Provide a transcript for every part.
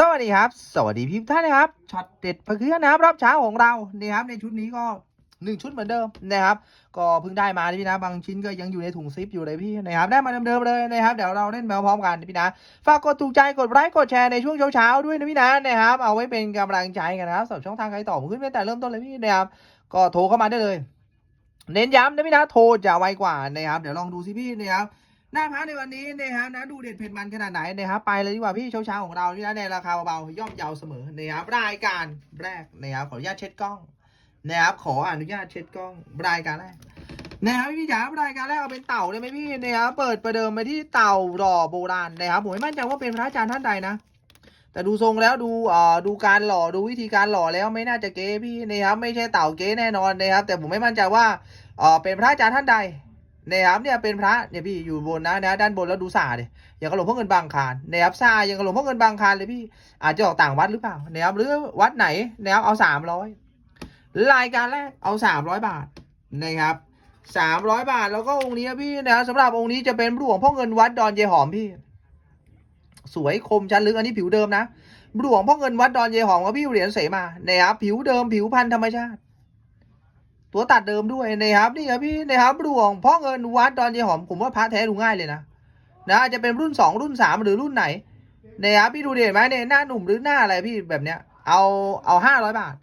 สวัสดีครับ สวัสดีพี่ท่านนะครับช็อตเด็ดพะเคือนะครับรอบเช้าของเรานี่ครับในชุดนี้ก็หนึ่งชุดเหมือนเดิมนะครับ ก็เพิ่งได้มาพี่นะบางชิ้นก็ยังอยู่ในถุงซิปอยู่เลยพี่นะครับได้มาเดิมๆเลยนะครับเดี๋ยวเราเล่นไปพร้อมกันพี่นะฝากกดถูกใจกดไลค์กดแชร์ในช่วงเช้าๆด้วยนะพี่นะนะครับเอาไว้เป็นกำลังใจกันนะครับสำหรับช่องทางใครต่อผมขึ้นตั้งแต่เริ่มต้นเลยพี่นะครับก็โทรเข้ามาได้เลย เน้นย้ำนะพี่นะโทรจะไวกว่านะครับเดี๋ยวลองดูสิพี่นะครับ หน้าพักในวันนี้นะครับนะดูเด็ดเผ็ดมันขนาดไหนนะครับไปเลยดีกว่าพี่เช้าเช้าๆของเรานี่นะในราคาเบาๆย่อมเยาเสมอนะครับรายการแรกนะครับขออนุญาตเช็ดกล้องนะครับขออนุญาตเช็ดกล้องรายการแรกนะครับพี่จ๋ารายการแรกเอาเป็นเต่าได้ไหมพี่นะครับเปิดประเดิมไปที่เต่าหล่อโบราณนะครับผมไม่มั่นใจว่าเป็นพระอาจารย์ท่านใดนะ แต่ดูทรงแล้วดูเอ่อดูการหล่อดูวิธีการหล่อแล้วไม่น่าจะเก๊พี่นะครับไม่ใช่เต่าเก๊แน่นอนนะครับแต่ผมไม่มั่นใจว่าเอ่อเป็นพระอาจารย์ท่านใด นะครับเนี่ยเป็นพระเนี่ยพี่อยู่บนนะนะ ด้านบนแล้วดูสาดิอย่างกระหลวงพ่อเงินบางคารนะครับซาอย่างกระหลวงพ่อเงินบางคารเลยพี่อาจจะออกต่างวัดหรือเปล่านะครับหรือวัดไหนนะครับเอาสามร้อยรายการแรกเอาสามร้อยบาทนะครับสามร้อยบาทแล้วก็องค์นี้พี่นะครับสำหรับองค์นี้จะเป็นหลวงพ่อเงินวัดดอนเยหอมพี่ สวยคมชันลึกอันนี้ผิวเดิมนะหลวงพ่อเงินวัดดอนเยหอมกับพี่เหรียญเสมานะครับผิวเดิมผิวพันธุ์ธรรมชาติ ตัวตัดเดิมด้วยนะครับนี่ครับพี่นะครับหลวงพ่อเงินวัดดอนเยหอมผมว่าพระแท้ดูง่ายเลยนะนะอาจจะเป็นรุ่นสองรุ่นสามหรือรุ่นไหนนะครับพี่ดูเด่นไหมเนี่ยหน้าหนุ่มหรือหน้าอะไรพี่แบบเนี้ยเอาเอาห้าร้อยบาท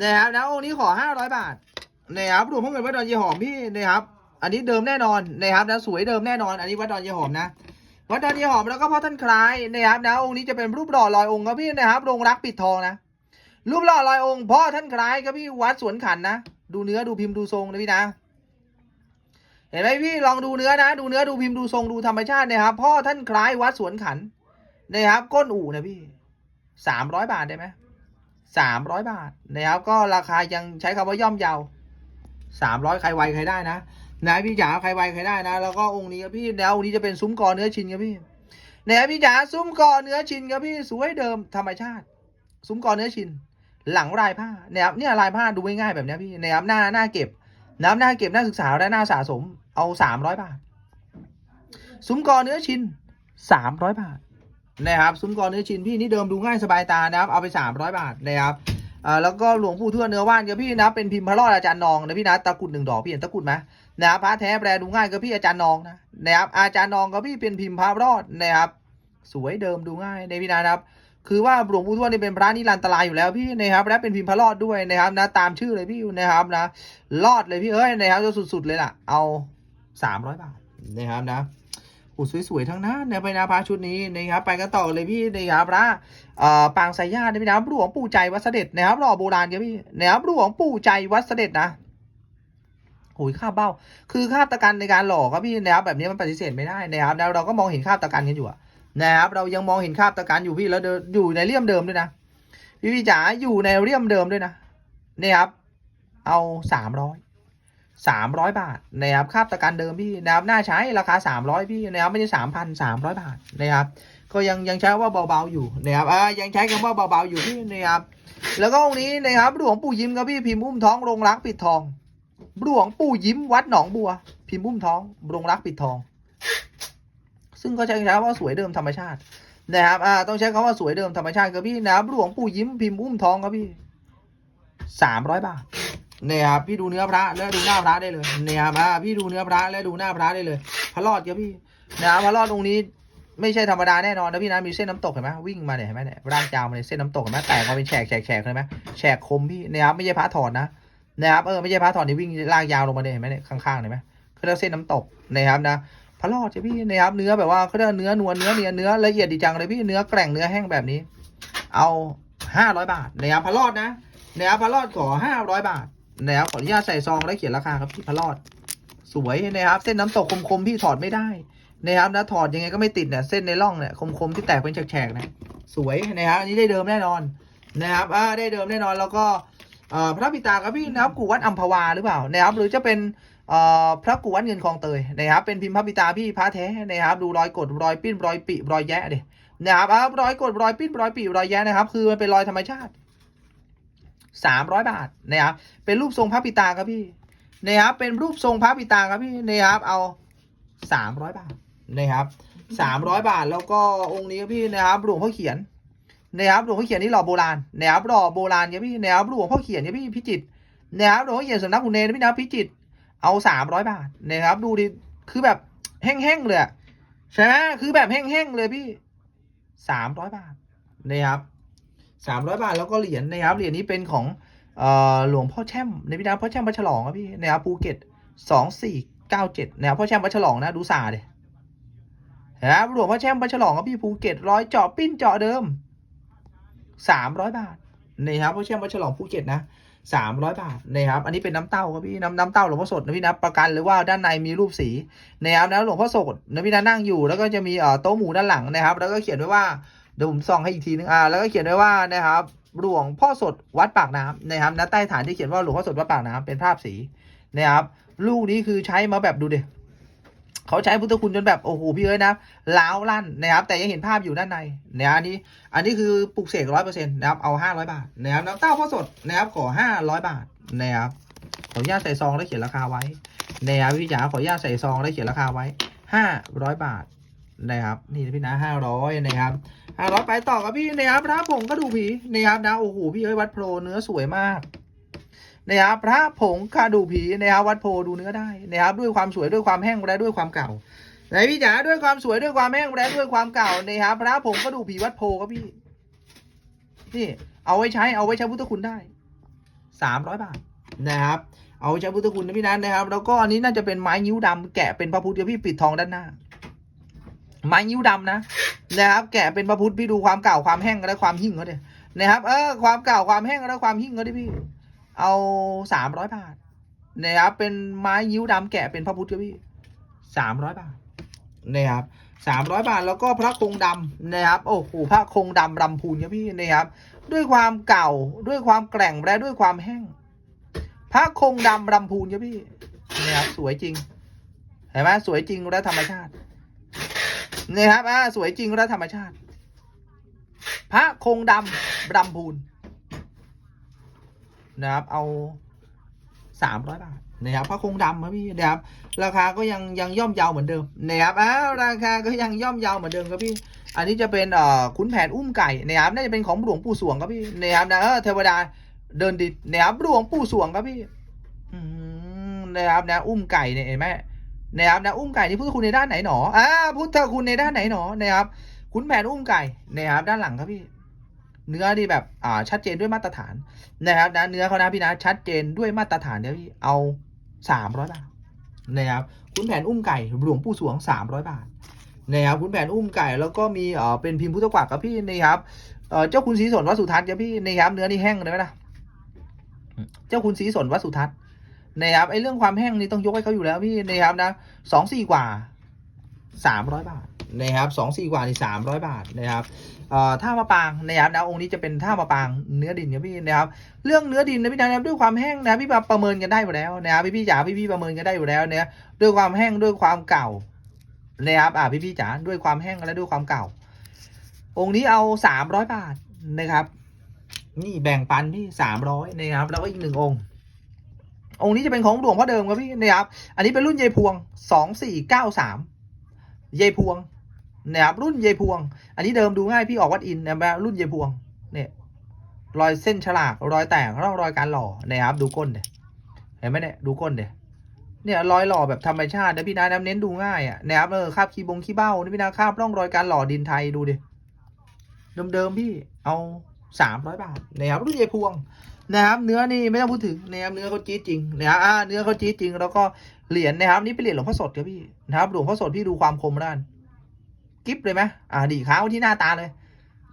นะครับนะองค์นี้ขอห้าร้อยบาทนะครับหลวงพ่อเงินวัดดอนเยหอมพี่นะครับ อันนี้เดิมแน่นอนนะครับนะสวยเดิมแน่นอน อันนี้วัดดอนเยหอมนะวัดดอนเยหอมแล้วก็พ่อท่านคล้ายนะครับนะองค์นี้จะเป็นรูปหล่อลอยองค์ครับพี่นะครับโรงรักปิดทองนะรูปหล่อลอยองค์พ่อท่านคล้ายครับพี่วัดสวนขันนะ ดูเนื้อดูพิมพ์ดูทรงนะพี่นะ เห็นไหมพี่ลองดูเนื้อนะ ดูเนื้อดูพิมพ์ดูทรงดูธรรมชาตินะครับพ่อท่านคล้ายวัดสวนขันนะครับ ก้นอู่นะพี่สามร้อยบาทได้ไหมสามร้อยบาทนะครับก็ราคายังใช้คำว่าย่อมเยาสามร้อยใครไวใครได้นะนะพี่จ๋าใครไวใครได้นะ แล้วก็องค์นี้ครับพี่แล้วองค์นี้จะเป็นซุ้มกอเนื้อชินครับพี่นะพี่จ๋าซุ้มกอเนื้อชินครับพี่สวยเดิมธรรมชาติ ซุ้มกอเนื้อชิน หลังลายผ้าเนี่ยเนี่ยลายผ้าดูง่ายๆแบบนี้พี่นะครับหน้าหน้าเก็บน้ำหน้าเก็บหน้าศึกษาและหน้าสะสมเอาสามร้อยบาทซุ้มกอเนื้อชิ้นสามร้อยบาทนะครับซุ้มกอเนื้อชิ้นพี่นี่เดิมดูง่ายสบายตานะครับเอาไปสามร้อยบาทนะครับอ่าแล้วก็หลวงปู่ทวดเนื้อว่านกับพี่นะเป็นพิมพ์พระรอดอาจารย์นองนะพี่นะตะกุดหนึ่งดอกพี่เห็นตะกุดไหมนะครับพระแท้แปลดูง่ายกับพี่อาจารย์นองนะนะครับอาจารย์นองกับพี่เป็นพิมพ์พระรอดนะครับสวยเดิมดูง่ายในพี่นะครับ คือว่าหลวงปู่ทวดนี่เป็นพระนิรันตรายอยู่แล้วพี่นะครับและเป็นพิมพ์พระรอดด้วยนะครับนะตามชื่อเลยพี่นะครับนะรอดเลยพี่เอ้ยนะครับจะสุดๆเลยล่ะ เอาสามร้อยบาทนะครับนะโอ้สวยๆทั้งนั้นนะไปนะพระชุดนี้นะครับไปกันต่อเลยพี่นะครับพระปางสายญาตินะพี่นะครับหลวงปู่ใจวัดเสด็จนะครับหล่อโบราณครับพี่นะครับหลวงปู่ใจวัดเสด็จนะโอ้ยข้าเบ้า คือค่าตะกันในการหลอกครับพี่นะครับแบบนี้มันปฏิเสธไม่ได้นะครับแล้วเราก็มองเห็นค่าตะกันกันอยู่อะ นะครับเรายังมองเห็นคาบตะการอยู่พี่แล้วเดิอยู่ในเลี่ยมเดิมด้วยนะพี่พี่จ๋าอยู่ในเลี่ยมเดิมด้วยนะนี่ครับ เอาสามร้อยสามร้อยบาทนะครับคาบตะการเดิมพี่นะครับน่าใช้ราคาสามร้อยพี่นะครับไม่ใช่สามพันสามร้อยบาทนะครับ ก็ยังยังใช้ว่าเบาๆอยู่นะครับอ่ายังใช้คำว่าเบาๆอยู่พี่นะครับ แล้วก็องค์นี้นะครับหลวงปู่ยิ้มครับพี่พิมพ์อุ้มท้องโรงรักปิดทองหลวงปู่ยิ้มวัดหนองบัว พิมพ์อุ้มท้องโรงรักปิดทอง ซึ่งก็ใช้คำว่าสวยเดิมธรรมชาตินะครับอ่าต้องใช้คำว่าสวยเดิมธรรมชาติครับพี่นะครับหลวงปู่ยิ้มพิมพ์อุ้มทองครับพี่สามร้อยบาทเนี่ยครับพี่ดูเนื้อพระแล้วดูหน้าพระได้เลยเนี่ยครับพี่ดูเนื้อพระแล้วดูหน้าพระได้เลย พระรอดครับพี่นะครับพระรอดตรงนี้ไม่ใช่ธรรมดาแน่นอนนะพี่นะมีเส้นน้ำตกเห็นไหมวิ่งมาเนี่ยเห็นไหมเนี่ยร่างจาวมาเนี่ยเส้นน้ำตกเห็นไหมแตกมาเป็นแฉกแฉกแฉกเห็นไหมแฉกคมพี่นะครับไม่ใช่พระถอดนะนะครับเออไม่ใช่พระถอดนี่วิ่งลากยาวลงมาเนี่ยเห็นไหมเนี่ยข้างๆเห็นไหมเขาเรียกเส้นน้ำตกนะครับนะ พระรอดใช่พี่นะครับเนื้อแบบว่าเขาเรียกเนื้อนวลเนื้อเนียเนื้อละเอียดดีจังเลยพี่เนื้อแกร่งเนื้อแห้งแบบนี้ เอาห้าร้อยบาทนะครับพระรอดนะนะครับพระรอดขอห้าร้อยบาทนะครับขออนุญาตใส่ซองและเขียนราคาครับพี่พระรอด สวยนะครับ เส้นน้ำตกคมๆพี่ถอดไม่ได้นะครับนะถอดยังไงก็ไม่ติดเนี่ยเส้นในร่องเนี่ยคมๆที่แตกเป็นแฉกๆนะสวยนะครับอันนี้ได้เดิมแน่นอนนะครับอ่าได้เดิมแน่นอนแล้วก็อ่อพระปิตาครับพี่นะครับกูวัดอัมพวาหรือเปล่านะครับหรือจะเป็น พระกุวัดเงินคลองเตยนะครับเป็นพิมพ์พระปิตาพี่พระแท้นะครับดูรอยกดรอยปิ้นรอยปีรอยแยะดินะครับอ่ารอยกดรอยปิ้นรอยปีรอยแยะนะครับ คือมันเป็นรอยธรรมชาติสามร้อยบาทนะครับเป็นรูปทรงพระปิตาครับพี่นะครับเป็นรูปทรงพระปิตาครับพี่นะครับเอาสามร้อยบาทนะครับสามร้อยบาทแล้วก็องค์นี้ครับพี่นะครับหลวงพ่อเขียนนะครับหลวงพ่อเขียนนี่หล่อโบราณนะครับหล่อโบราณครับพี่นะครับหลวงพ่อเขียนเนี่ยพี่พิจิตรนะครับหลวงพ่อเขียนสำนักคุณเนรพี่นะพิจิตร เอาสามร้อยบาทนะครับดูดิคือแบบแห้งๆเลยใช่ไหมคือแบบแห้งๆเลยพี่สามร้อยบาทนะครับสามร้อยบาทแล้วก็เหรียญนะครับเหรียญนี้เป็นของหลวงพ่อแช่มในพี่นะพ่อแช่มวัดฉลองครับพี่นะครับภูเก็ตสองสี่เก้าเจ็ดนะครับพ่อแช่มวัดฉลองนะดูสาเดนะครับหลวงพ่อแช่มวัดฉลองครับพี่ภูเก็ตร้อยเจาะปิ้นเจาะเดิมสามร้อยบาทนี่ครับพราะเชื่อว่าฉลองภูเก็ตนะ สามร้อยบาทนะครับ อันนี้เป็นน้ำเต้าครับพี่น้ำน้ำเต้าหลวงพ่อสดนะพี่นะประกันหรือว่าด้านในมีรูปสีนะครับนะหลวงพ่อสดนะพี่นะนั่งอยู่ แล้วก็จะมีเอ่อโต๊ะหมูด้านหลังนะครับ แล้วก็เขียนไว้ว่าเดี๋ยวผมส่องให้อีกทีนึงอ่าแล้วก็เขียนไว้ว่านะครับหลวงพ่อสดวัดปากน้ำนะครับนะใต้ฐานที่เขียนว่าหลวงพ่อสดวัดปากน้ำเป็นภาพสีนะครับลูกนี้คือใช้มาแบบดูเด เขาใช้พุทธคุณจนแบบโอ้โหพี่เอ้ยนะล้าวลั่นนะครับ แต่ยังเห็นภาพอยู่ด้านในนะอันนี้ อันนี้คือปลูกเสกร้อยเปอร์เซ็นต์นะครับเอาห้าร้อยบาทนะครับน้ำเต้าพ่อสดนะครับขอห้าร้อยบาทนะครับขออนุญาตใส่ซองแล้วเขียนราคาไว้นะครับพี่จ๋าขออนุญาตใส่ซองแล้วเขียนราคาไว้ห้าร้อยบาทนะครับนี่พี่นะห้าร้อยนะครับห้าร้อยไปต่อกับพี่นะครับพระผงก็ดูผีนะครับนะโอ้โหพี่เอ้ยวัดโพรเนื้อสวยมาก นะครับพระผงกระดูผีนะครับวัดโพดูเนื้อได้นะครับด้วยความสวยด้วยความแห้งและด้วยความเก่าไหนพี่จ๋าด้วยความสวยด้วยความแห้งและด้วยความเก่านะครับพระผงก็ดูผีวัดโพครับพี่นี่เอาไว้ใช้เอาไว้ใช้พุทธคุณได้สามร้อยบาทนะครับ เอาไว้ใช้พุทธคุณนะพี่นันนะครับ แล้วก็อันนี้น่าจะเป็นไม้นิ้วดำแกะเป็นพระพุทธเดี๋ยวพี่ปิดทองด้านหน้า ไม้นิ้วดำนะนะครับ แกะเป็นพระพุทธพี่ดูความเก่าความแห้งและความหิ่งเขาดินะครับ เออความเก่าความแห้งและความหิ่งเขาดิพี่ เอาสามร้อยบาทนะครับเป็นไม้ยิ้วดำแกะเป็นพระพุทธพี่สามร้อยบาทนะครับสามร้อยบาทแล้วก็พระคงดำนะครับโอ้โหพระคงดำรำพูนครับพี่นะครับ ด้วยความเก่าด้วยความแกร่งและด้วยความแห้ง พระคงดำรำพูนครับพี่นะครับสวยจริงเห็นไหมสวยจริงและธรรมชาตินี่ครับอ่าสวยจริงและธรรมชาติ พระคงดำรำพูน นะครับ เอาสามร้อยบาทนะครับพระคงดำครับพี่นะครับ ราคาก็ยังยังย่อมเยาวเหมือนเดิมนะครับอ้าวราคาก็ยังย่อมเยาวเหมือนเดิมครับพี่ อันนี้จะเป็นเอ่อขุนแผนอุ้มไก่นะครับน่าจะเป็นของหลวงปู่สวงครับพี่นะครับนะเออเทวดาเดินดินนะครับหลวงปู่สวงครับพี่อนะครับนะอุ้มไก่เนี่ยเห็นไหมนะครับนะอุ้มไก่นี่พุทธคุณในด้านไหนหนออ่าพุทธคุณในด้านไหนหนอนะครับขุนแผนอุ้มไก่นะครับด้านหลังครับพี่ เนื้อนี่แบบอ่าชัดเจนด้วยมาตรฐานนะครับนะเนื้อเขานะพี่นะชัดเจนด้วยมาตรฐานเดี๋ยวพี่เอาสามร้อยบาทนะครับคุณแผนอุ้มไก่หลวงปู่สวงสามร้อยบาทนะครับคุณแผนอุ้มไก่แล้วก็มีเอ่อเป็นพิมพ์พุทธกวักครับพี่นะครับเอ่อเจ้าคุณศรีสนวัสุทัศน์ครับพี่นะครับเนื้อนี่แห้งเลยไหมล่ะเจ้าคุณศรีสนวัสุทัศน์นะครับไอ้เรื่องความแห้งนี่ต้องยกให้เขาอยู่แล้วพี่นะครับนะสองสี่กว่า สามร้อยบาทนะครับสองสี่กว่านี่สามร้อยบาทนะครับท่ามะปางนะครับนะองค์นี้จะเป็นท่ามะปางเนื้อดินครับพี่นะครับเรื่องเนื้อดินนะพี่นะครับด้วยความแห้งนะพี่มาประเมินกันได้อยู่แล้วนะครับพี่พี่จ๋าพี่พี่ประเมินกันได้อยู่แล้วเนี่ยด้วยความแห้งด้วยความเก่านะครับอ่าพี่พี่จ๋าด้วยความแห้งและด้วยความเก่า องค์นี้เอาสามร้อยบาทนะครับ นี่แบ่งปันพี่สามร้อยนะครับแล้วก็อีกหนึ่งองค์องค์นี้จะเป็นของหลวงพ่อเดิมครับพี่นะครับอันนี้เป็นรุ่นเยพวงสองสี่เก้าสาม เยพวงนะครับรุ่นเยพวง อันนี้เดิมดูง่ายพี่ออกวัดอินนะครับรุ่นเยพวงเนี่ยรอยเส้นฉลากรอยแตกร่องรอยการหล่อนะครับดูก้นเดเห็นไหมเนี่ยดูก้นเดี๋ยเนี่ยรอยหล่อแบบธรรมชาตินะพี่นะน้ำเน้นดูง่ายอะนะครับเออคาบคีบงขี้เบ้านะพี่นะคาบร่องรอยการหล่อดินไทยดูดิเดิมๆพี่เอาสามร้อยบาทนะครับรุ่นเยพวงนะครับเนื้อนี่ไม่ต้องพูดถึงนะครับเนื้อเขาจี๊ดจริงนะครับอ่าเนื้อเขาจี๊ดจริง แล้วก็ เหรียญนะครับนี่เป็นเหรียญหลวงพ่อสดครับพี่นะครับหลวงพ่อสดพี่ดูความคมด้านกิฟเลยไหมอ่าดีขาวที่หน้าตาเลย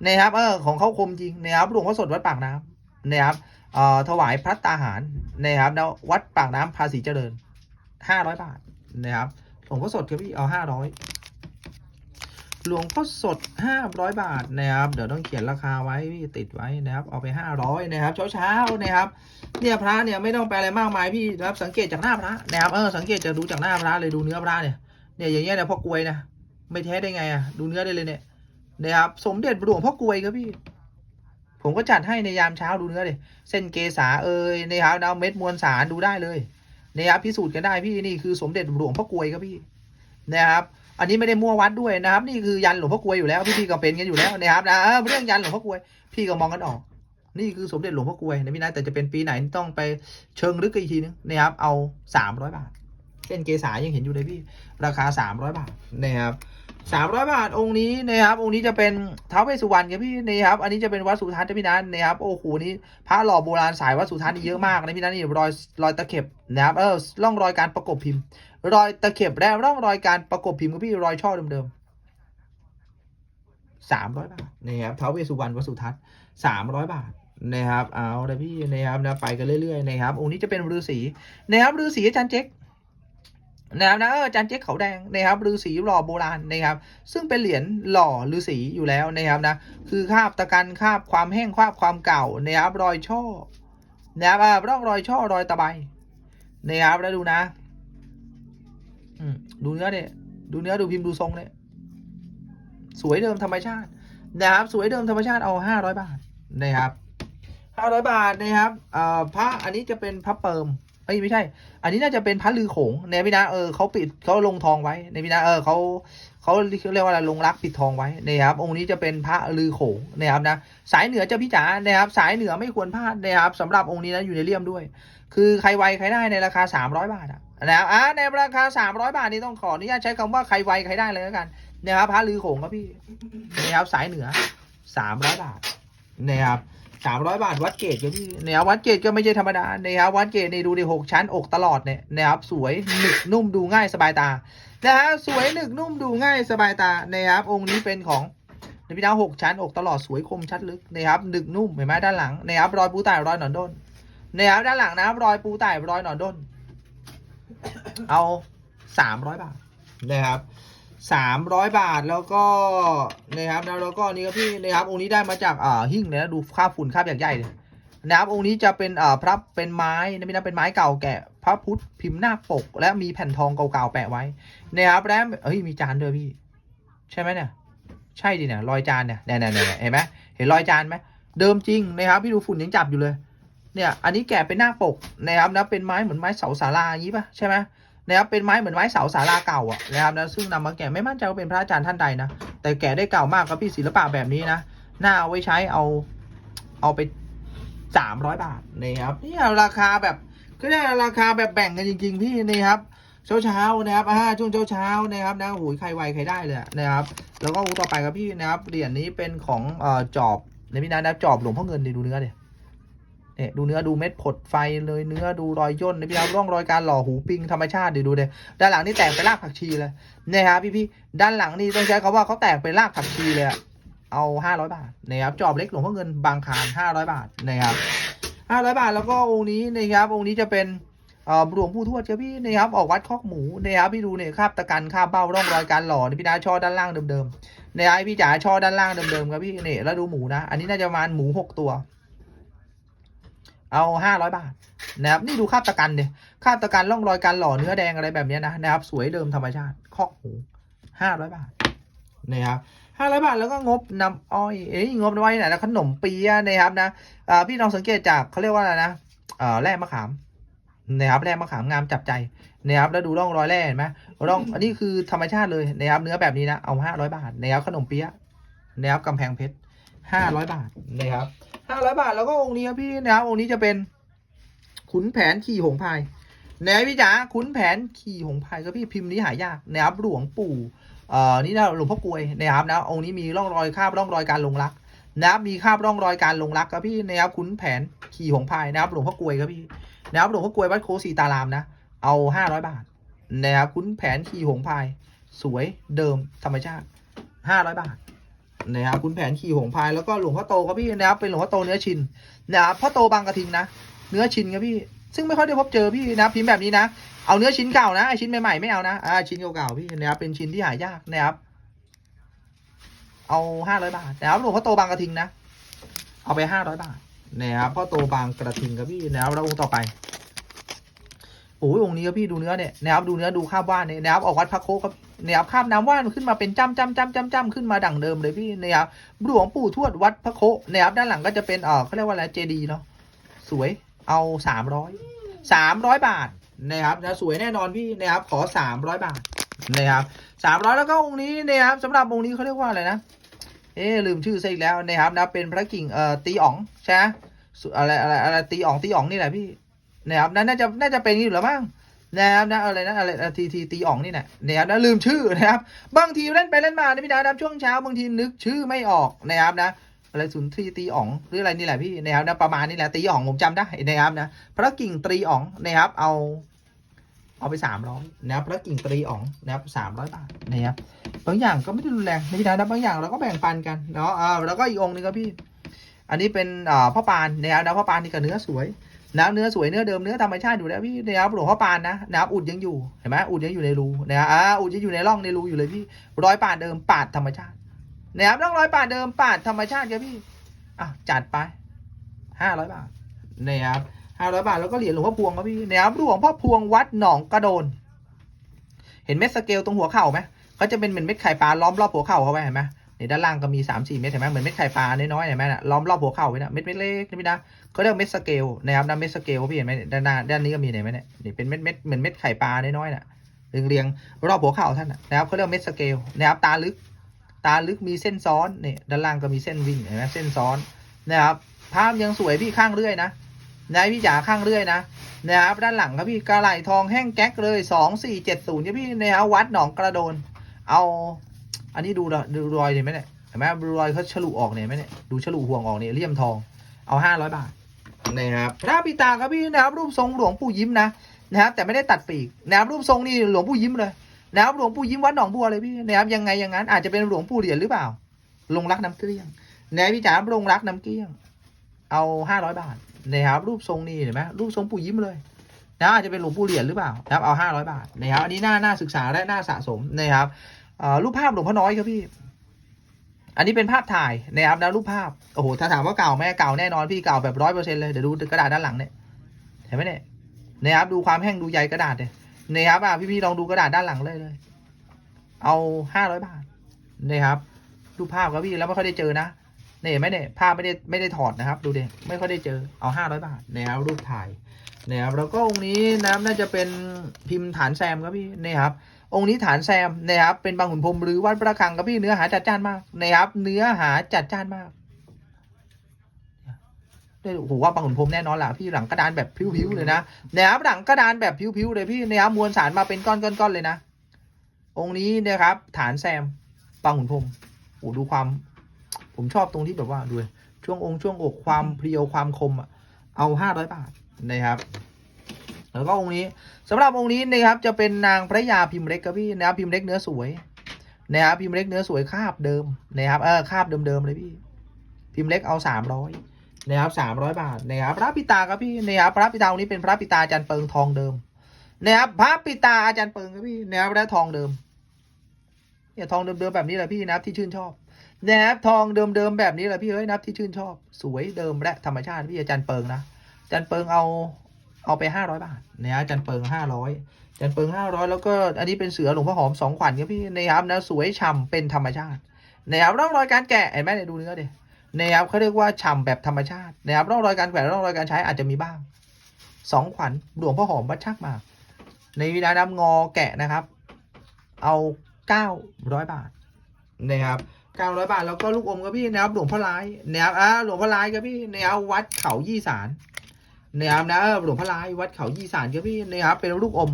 นะครับ เออของเขาคมจริงนะครับหลวงพ่อสดวัดปากน้ำนะครับเอ่อถวายพระตาหารนะครับแล้ววัดปากน้ำภาษีเจริญห้าร้อยบาทนะครับหลวงพ่อสดครับพี่เอาห้าร้อย หลวงพ่อสดห้าร้อยบาทนะครับ เดี๋ยวต้องเขียนราคาไว้พี่ติดไว้นะครับ เอาไปห้าร้อยนะครับเช้าเช้าๆนะครับ เนี่ยพระเนี่ยไม่ต้องไปอะไรมากมายพี่นะครับ สังเกตจากหน้าพระนะครับ เออ สังเกตจะดูจากหน้าพระเลยดูเนื้อพระเนี่ย เนี่ยอย่างเงี้ยเนี่ยพ่อกลวยนะ ไม่แท้ได้ไงอะ ดูเนื้อได้เลยเนี่ย นะครับ สมเด็จหลวงพ่อกลวยครับพี่ ผมก็จัดให้ในยามเช้าดูเนื้อเลยเส้นเกษาเอ่ยนะครับดาเม็ดมวลสารดูได้เลยนะครับพิสูจน์กันได้พี่นี่คือสมเด็จหลวงพ่อกลวยครับพี่นะครับ อันนี้ไม่ได้มั่ววัดด้วยนะครับ นี่คือยันหลวงพ่อกลวยอยู่แล้วพี่พี่ๆก็เป็นกันอยู่แล้วนะครับนะเรื่องยันหลวงพ่อกลวย พี่ก็มองกันออก นี่คือสมเด็จหลวงพ่อกลวยนะพี่นะแต่จะเป็นปีไหนต้องไปเชิงลึกกันอีกทีนึงนะครับ เอาสามร้อยบาทเส้นเกษายังเห็นอยู่เลยพี่ ราคาสามร้อยบาทนะครับสามร้อยบาทองค์นี้นะครับองค์นี้จะเป็นท้าวเวสสุวรรณครับพี่นะครับ อันนี้จะเป็นวัดสุทัศน์นะพี่นันนะครับโอ้โหนี่พระหล่อโบราณสายวัดสุทัศน์นี่เยอะมากนะพี่นันนี่รอยรอยตะเข็บนะครับเออร่องรอยการประกบพิมพ์ รอยตะเข็บและร่องรอยการประกบพิมพ์ครับพี่รอยช่อเดิมๆสามร้อยบาทนะครับท้าวเวสุวรรณวสุทัศน์สามร้อยบาทนะครับ เอาเลยพี่นะครับนะไปกันเรื่อยๆนะครับองค์นี้จะเป็นฤาษีนะครับฤาษีอาจารย์เจ๊กนะครับนะเอออาจารย์เจ๊กเขาแดงนะครับฤาษีหล่อโบราณนะครับ ซึ่งเป็นเหรียญหล่อฤาษีอยู่แล้วนะครับนะคือคาบตะกันคาบความแห้งคาบความเก่านะครับรอยช่อนะครับร่องรอยช่อรอยตะไบนะครับแล้วดูนะ ดูเนื้อเนี่ยดูเนื้อดูพิมพ์ดูทรงเนี่ยสวยเดิมธรรมชาติ นะครับ สวยเดิมธรรมชาติเอาห้าร้อยบาทนะครับห้าร้อยบาทนะครับอ่อพระอันนี้จะเป็นพระเปิมเอ้ยไม่ใช่ อันนี้น่าจะเป็นพระลือโขงเนี่ยพี่นะเออเขาปิดเขาลงทองไว้ในพี่นะเออเขาเขาเรียกว่าอะไรลงรักปิดทองไว้นะครับ องค์นี้จะเป็นพระลือโขงนะครับนะสายเหนือจะพี่จ๋านะครับ สายเหนือไม่ควรพลาดนะครับสำหรับองค์นี้นะอยู่ในเลี่ยมด้วย คือใครไวใครได้ในราคา300บาทอะ นะครับอ่าในราคา300บาทนี้ต้องขออนุญาตใช้คำว่าใครไวใครได้เลยแล้วกันนะครับพระลือโขงครับพี่นะครับสายเหนือ300บาทนะครับสามร้อยบาทวัดเกตครับพี่นะครับวัดเกตก็ไม่ใช่ธรรมดานะครับวัดเกตในดูดิหกชั้นอกตลอดเนี่ยนะครับสวยหนึกนุ่มดูง่ายสบายตานะฮะสวยหนึกนุ่มดูง่ายสบายตานะครับองค์นี้เป็นของในพี่ดาวหกชั้นอกตลอดสวยคมชัดลึกนะครับหนึกนุ่มเห็นไหมด้านหลังนะครับรอยปูไต่รอยหนอนด้นนะครับด้านหลังนะครับรอยปูไต่รอยหนอนด้น เอาสามร้อยบาทนะครับสามร้อยบาทแล้วก็นะครับแล้วแล้วก็นี่ครับพี่นะครับองค์นี้ได้มาจากอ่าหิ้งเลยนะดูคราบฝุ่นคราบใหญ่เลยนะครับองค์นี้จะเป็นอ่าพระเป็นไม้นะพี่นะเป็นไม้เก่าแก่พระพุทธพิมพ์หน้าปก และมีแผ่นทองเก่าๆแปะไว้นะครับแล้วเอ้ยมีจานด้วยพี่ ใช่ไหมเนี่ยใช่ดิเนี่ยรอยจานเนี่ยเนี่ยเนี่ยเห็นไหมเห็นรอยจานไหมเดิมจริงนะครับพี่ดูฝุ่นยังจับอยู่เลยเนี่ย อันนี้แกะเป็นหน้าปกนะครับนะเป็นไม้เหมือนไม้เสาศาลาอย่างนี้ป่ะใช่ไหม นะครับเป็นไม้เหมือนไม้เสาศาลาเก่าอะนะครับนะซึ่งนำมาแกะไม่มั่นใจว่าเป็นพระอาจารย์ท่านใดนะแต่แกะได้เก่ามากครับพี่ศิลปะแบบนี้นะน่าเอาไว้ใช้เอาเอาไปสามร้อยบาทนะครับนี่ราคาแบบก็ได้ราคาแบบแบ่งกันจริง ๆ พี่นี่ครับเช้าเช้านะครับอ่าช่วงเช้าเช้านะครับนะโอ้โหใครไวใครได้เลยนะครับ แล้วก็ต่อไปครับพี่นะครับเหรียญนี้เป็นของเอ่อจอบในพี่นะนะจอบหลวงพ่อเงินดิดูเนื้อเดี๋ย เนี่ยดูเนื้อดูเม็ดผดไฟเลยเนื้อดูรอยย่นในพี่นะร่องรอยการหล่อหูปิงธรรมชาติดิดูเดี๋ยด้านหลังนี่แตกเป็นรากผักชีเลยนะครับพี่พี่ๆด้านหลังนี่ต้องใช้คำว่าเขาแตกเป็นรากผักชีเลยเอาห้าร้อยบาทนะครับจอบเล็กหลวงพ่อเงินบางคานห้าร้อยบาทนะครับห้าร้อยบาทแล้วก็องค์นี้นะครับองค์นี้จะเป็นอ่อหลวงปู่ทวดครับพี่นะครับออกวัดคอกหมูนะครับพี่ดูเนี่ยคาบตะกันคาบเบ้าร่องรอยการหล่อนี่พี่นาช่อด้านล่างเดิมๆนะครับพี่จ๋าช่อด้านล่างเดิมๆครับพี่เนี่ยแล้วดูหมูนะ อันนี้น่าจะประมาณหมูหกตัว เอาห้าร้อยบาทนะครับนี่ดูคาบตะกันเนี่ยคาบตะกันร่องรอยการหล่อเนื้อแดงอะไรแบบนี้นะนะครับ สวยเดิมธรรมชาติคอกหูห้าร้อยบาทนะครับห้าร้อยบาทแล้วก็งบนำอ้อยเอ้ยงบน้อยไหนนะขนมเปี๊ยะนะครับนะอ่าพี่ลองสังเกตจากเขาเรียกว่าอะไรนะอ่อแร่มะขามนะครับแร่มะขามงามจับใจนะครับแล้วดูร่องรอยแร่เห็นไหมร่องอันนี้คือธรรมชาติเลยนะครับเนื้อแบบนี้นะเอาห้าร้อยบาทนะครับขนมเปี๊ยะนะครับกำแพงเพชรห้าร้อยบาทนะครับ ห้าร้อยบาทแล้วก็องค์นี้ครับพี่นะครับองค์นี้จะเป็นขุนแผนขี่หงพายนะพี่จ๋าขุนแผนขี่หงพายก็พี่พิมพ์นี้หายากนะครับหลวงปู่เอ่อนี่นะหลวงพ่อกลวยนะครับนะองค์นี้มีร่องรอยคราบร่องรอยการลงรักนะครับมีคราบร่องรอยการลงรักครับพี่นะครับขุนแผนขี่หงพายนะครับหลวงพ่อกลวยครับพี่นะครับหลวงพ่อกลวยวัดโคสีตารามนะ เอาห้าร้อยบาทนะครับคุณแผนขี่หงพาย สวยเดิมธรรมชาติห้าร้อยบาท นะครับคุณแผนขี่หงพายแล้วก็หลวงพ่อโตครับพี่นะครับเป็นหลวงพ่อโตเนื้อชินนะครับพ่อโตบางกระทิงนะเนื้อชินครับพี่ซึ่งไม่ค่อยได้พบเจอพี่นะพิมพ์แบบนี้นะเอาเนื้อชิ้นเก่านะไอชิ้นใหม่ๆไม่เอานะอ่าชิ้นเก่าๆพี่นะครับเป็นชิ้นที่หายากนะครับเอาห้าร้อยบาทนะครับหลวงพ่อโตบางกระทิงนะเอาไปห้าร้อยบาทนะครับพ่อโตบางกระทิงครับพี่นะครับแล้วองค์ต่อไปโอ้ยองค์นี้ครับพี่ดูเนื้อเนี่ยนะครับดูเนื้อดูคราบว่านเนี่ยนะครับออกวัดพระโคครับ นะครับคราบน้ำว่านขึ้นมาเป็นจ้ำจ้ำจ้ำจ้ำจ้ำขึ้นมาดั่งเดิมเลยพี่นะครับหลวงปู่ทวดวัดพระโคนะครับด้านหลังก็จะเป็นเออเขาเรียกว่าอะไรเจดีเนาะสวยเอาสามร้อยสามร้อยบาทนะครับนะสวยแน่นอนพี่นะครับขอสามร้อยบาทนะครับสามร้อยแล้วก็องค์นี้นะครับสำหรับองค์นี้เขาเรียกว่าอะไรนะเอ๊ลืมชื่อซะอีกแล้วนะครับนะเป็นพระกิ่งเอ่อตีอ๋องใช่ไหมอะไรอะไรอะไรตีอ๋องตีอ๋องนี่แหละพี่นะครับนั่นน่าจะน่าจะเป็นอยู่แล้วมั้ง นะครับนะอะไรนะอะไรทีทีตีอ๋องนี่แหละนะครับนะลืมชื่อนะครับ บางทีเล่นไปเล่นมานะพี่นะครับช่วงเช้าบางทีนึกชื่อไม่ออกนะครับนะอะไรศูนทรีตีอ๋องหรืออะไรนี่แหละพี่นะครับนะประมาณนี้แหละตีอ๋องผมจำได้นะครับนะพระกิ่งตรีอ๋องนะครับ เอา เอาไปสามร้อยนะครับพระกิ่งตรีอ๋องนะครับสามร้อยบาทนะครับบางอย่างก็ไม่ได้รุนแรงนะพี่นะบางอย่างเราก็แบ่งปันกันเนาะอ่าแล้วก็อีกองหนึ่งครับพี่ อันนี้เป็นอ่าพ่อปานนะครับนะพ่อปานนี่ก็เนื้อสวย นะเนื้อสวยเนื้อเดิมเนื้อธรรมชาติอยู่แล้วพี่นะครับหลวงพ่อปานนะนะครับอุดยังอยู่เห็นไหมอุดยังอยู่ในรูนะครับอ่าอุดยังอยู่ในร่องในรูอยู่เลยพี่รอยปาดเดิมปาดธรรมชาตินะครับร่องรอยปาดเดิมปาดธรรมชาติครับพี่อะจัดไปห้าร้อยบาทนะครับห้าร้อยบาทแล้วก็เหรียญหลวงพ่อพวงครับพี่นะครับหลวงพ่อพวงวัดหนองกระโดน เห็นเม็ดสเกลตรงหัวเข่าไหมเขาจะเป็นเหมือนเม็ดไข่ปลาล้อมรอบหัวเข่าเขาไว้เห็นไหม ในด้านล่างก็มีสามสี่เม็ดเห็นไหมเหมือนเม็ดไข่ปลาน้อยๆเห็นไหมนะล้อมรอบหัวเข่าไว้นะเม็ดเม็ดเล็กนี่พี่นะเขาเรียกเม็ดสเกลนะครับนะเม็ดสเกลพี่เห็นไหมด้านหน้าด้านนี้ก็มีเห็นไหมเนี่ยนี่เป็นเม็ดเม็ดเหมือนเม็ดไข่ปลาน้อยๆน่ะเรียงเรียงๆรอบหัวเข่าท่านนะครับเขาเรียกเม็ดสเกลนะครับตาลึก ตาลึกมีเส้นซ้อนเนี่ยด้านล่างก็มีเส้นวิ่งเห็นไหมเส้นซ้อนนะครับภาพยังสวยพี่ข้างเรื่อยนะนะพี่จ๋าข้างเรื่อยนะนะครับด้านหลังครับพี่กระไหลทองแห้งแก๊กเลยสองสี่เจ็ดศูนย์พี่นะครับวัดหนองกระโดน เอา อันนี้ดูดูรอยเห็นไหมเนี่ยเห็นไหมรอยเขาฉลุออกเนี่ยเห็นไหมเนี่ยดูฉลุห่วงออกเนี่ยเลี่ยมทองเอาห้าร้อยบาทนะครับพระปิตาครับพี่นะครับรูปทรงหลวงปู่ยิ้มนะนะครับแต่ไม่ได้ตัดปีกนะครับรูปทรงนี่หลวงปู่ยิ้มเลยนะครับหลวงปู่ยิ้มวัดหนองบัวเลยพี่นะครับยังไงอย่างนั้นอาจจะเป็นหลวงปู่เหรียญหรือเปล่าลงรักน้ำเกลี้ยงนะพี่จ๋าลงรักน้ำเกลี้ยง เอาห้าร้อยบาทนะครับรูปทรงนี่เห็นไหมรูปทรงปู่ยิ้มเลยนะอาจจะเป็นหลวงปู่เหรียญหรือเปล่านะครับเอาห้าร้อยบาทนะครับอันนี้น่าน่าศึกษาและน่าสะสมนะครับเอ่อ รูปภาพหลวงพ่อน้อยครับพี่ อันนี้เป็นภาพถ่ายนะครับนะรูปภาพโอ้โหถ้าถามว่าเก่าไหมเก่าแน่นอนพี่เก่าแบบร้อยเปอร์เซ็นต์เลยเดี๋ยวดูกระดาษด้านหลังเนี่ยเห็นไหมเนี่ยนะครับดูความแห้งดูใยกระดาษเนี่ยนะครับอะพี่ๆลองดูกระดาษด้านหลังเลยเลย เอาห้าร้อยบาทนะครับรูปภาพครับพี่แล้วไม่ค่อยได้เจอนะเนี่ยเห็นไหมเนี่ยภาพไม่ได้ไม่ได้ถอดนะครับ ดูเดิไม่ค่อยได้เจอเอาห้าร้อยบาทนะครับรูปถ่ายนะครับแล้วก็องค์นี้นะครับน่าจะเป็นพิมพ์ฐานแซมครับพี่นะครับ องค์นี้ฐานแซมนะครับเป็นบางขุนพรมหรือวัดประคังครับพี่เนื้อหาจัดจ้านมากนะครับ เนื้อหาจัดจ้านมากด้โอ้โหว่าบางขุนพรมแน่นอนแหละพี่หลังกระดานแบบพิ้วๆเลยนะนะครับหลังกระดานแบบพิ้วๆเลยพี่นะครับมวลสารมาเป็นก้อนๆๆเลยนะ องค์นี้นะครับ ฐานแซมบางขุนพรมโอ้ดูความ ผมชอบตรงที่แบบว่าดูช่วงองค์ช่วงอกความเพรียวความคมอะเอาห้าร้อยบาทนะครับ แล้วก็องค์นี้สำหรับองค์นี้นะครับจะเป็นนางพระยาพิมพ์เล็กครับพี่นะครับพิมพ์เล็กเนื้อสวยนะครับพิมพ์เล็กเนื้อสวยคาบเดิมนะครับเออคาบเดิมๆเลยพี่ พิมพ์เล็กเอาสามร้อยนะครับสามร้อยบาทนะครับพระปิตาครับพี่นะครับพระปิตาองค์นี้เป็นพระปิตาอาจารย์เปิงทองเดิมนะครับพระปิตาอาจารย์เปิงครับพี่นะครับและทองเดิมเนี่ยทองเดิมๆแบบนี้แหละพี่นะครับที่ชื่นชอบนะครับทองเดิมๆแบบนี้แหละพี่เอ้ยนะครับที่ชื่นชอบ สวยเดิมและธรรมชาติพี่อาจารย์เปิงนะอาจารย์เปิงเอา เอาไปห้าร้อยบาทนะฮะจันเปิงห้าร้อยจันเปิงห้าร้อยแล้วก็อันนี้เป็นเสือหลวงพ่อหอมสองขวัญครับพี่นะครับนะสวยฉ่ำเป็นธรรมชาตินะครับร่องรอยการแกะเห็นไหมเนี่ยดูเนื้อดินะครับเขาเรียกว่าฉ่ำแบบธรรมชาตินะครับร่องรอยการแกะร่องรอยการใช้อาจจะมีบ้างสองขวัญหลวงพ่อหอมวัดชักมา ในวินาน้ำงอแกะนะครับ เอาเก้าร้อยบาทนะครับเก้าร้อยบาทแล้วก็ลูกอมครับพี่นะครับหลวงพ่อร้ายนะครับอ่าหลวงพ่อร้ายครับพี่นะครับวัดเขายี่สาร นะครับนะหลวงพระลายวัดเขายี่สานครับพี่นะครับเป็นลูกอม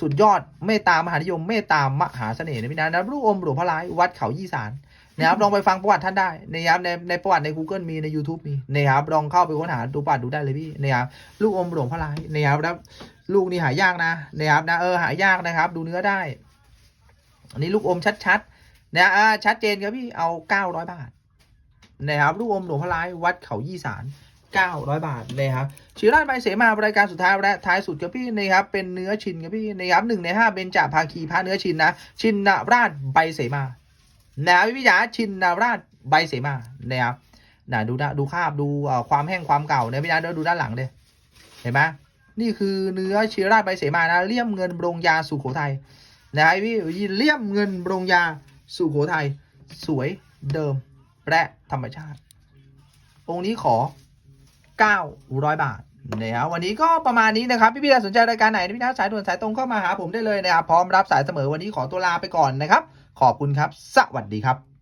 สุดยอดเมตตามหานิยมเมตตามหาเสน่ห์นะพี่นะนะลูกอมหลวงพระลายวัดเขายี่สานนะครับลองไปฟังประวัติท่านได้นะครับในในประวัติใน Google มีใน YouTube มีนะครับลองเข้าไปค้นหาดูประวัติดูได้เลยพี่นะครับลูกอมหลวงพระลายนะครับแล้วลูกนี่หายากนะนะครับนะเออหายากนะครับ ดูเนื้อได้อันนี้ลูกอมชัดๆนะอ่าชัดเจนครับพี่เอาเก้าร้อยบาทนะครับลูกอมหลวงพระลายวัดเขายี่สาน 900 บาทนะครับชื่อร้านใบเสมารายการสุดท้ายและท้ายสุดครับพี่นะครับเป็นเนื้อชินครับพี่นะครับหนึ่งในห้าเบญจภาคีพระเนื้อชินนะชินนาราชใบเสมานะพี่จ๋าชินนาราชใบเสมานะครับนะดูนะดูคาบดูความแห้งความเก่าเนี่ยพี่จ๋าเดี๋ยวดูด้านหลังเลยเห็นไหมนี่คือเนื้อชินราชใบเสมานะเลี่ยมเงินบรงยาสุโขทัยนะพี่เลี่ยมเงินบรงยาสุโขทัยสวยเดิมและธรรมชาติ องค์นี้ขอ 900 บาทนะครับวันนี้ก็ประมาณนี้นะครับ พี่ๆท่าสนใจรายการไหนพี่น้าสายด่วนสายตรงเข้ามาหาผมได้เลยนะครับ พร้อมรับสายเสมอวันนี้ขอตัวลาไปก่อนนะครับ ขอบคุณครับ สวัสดีครับ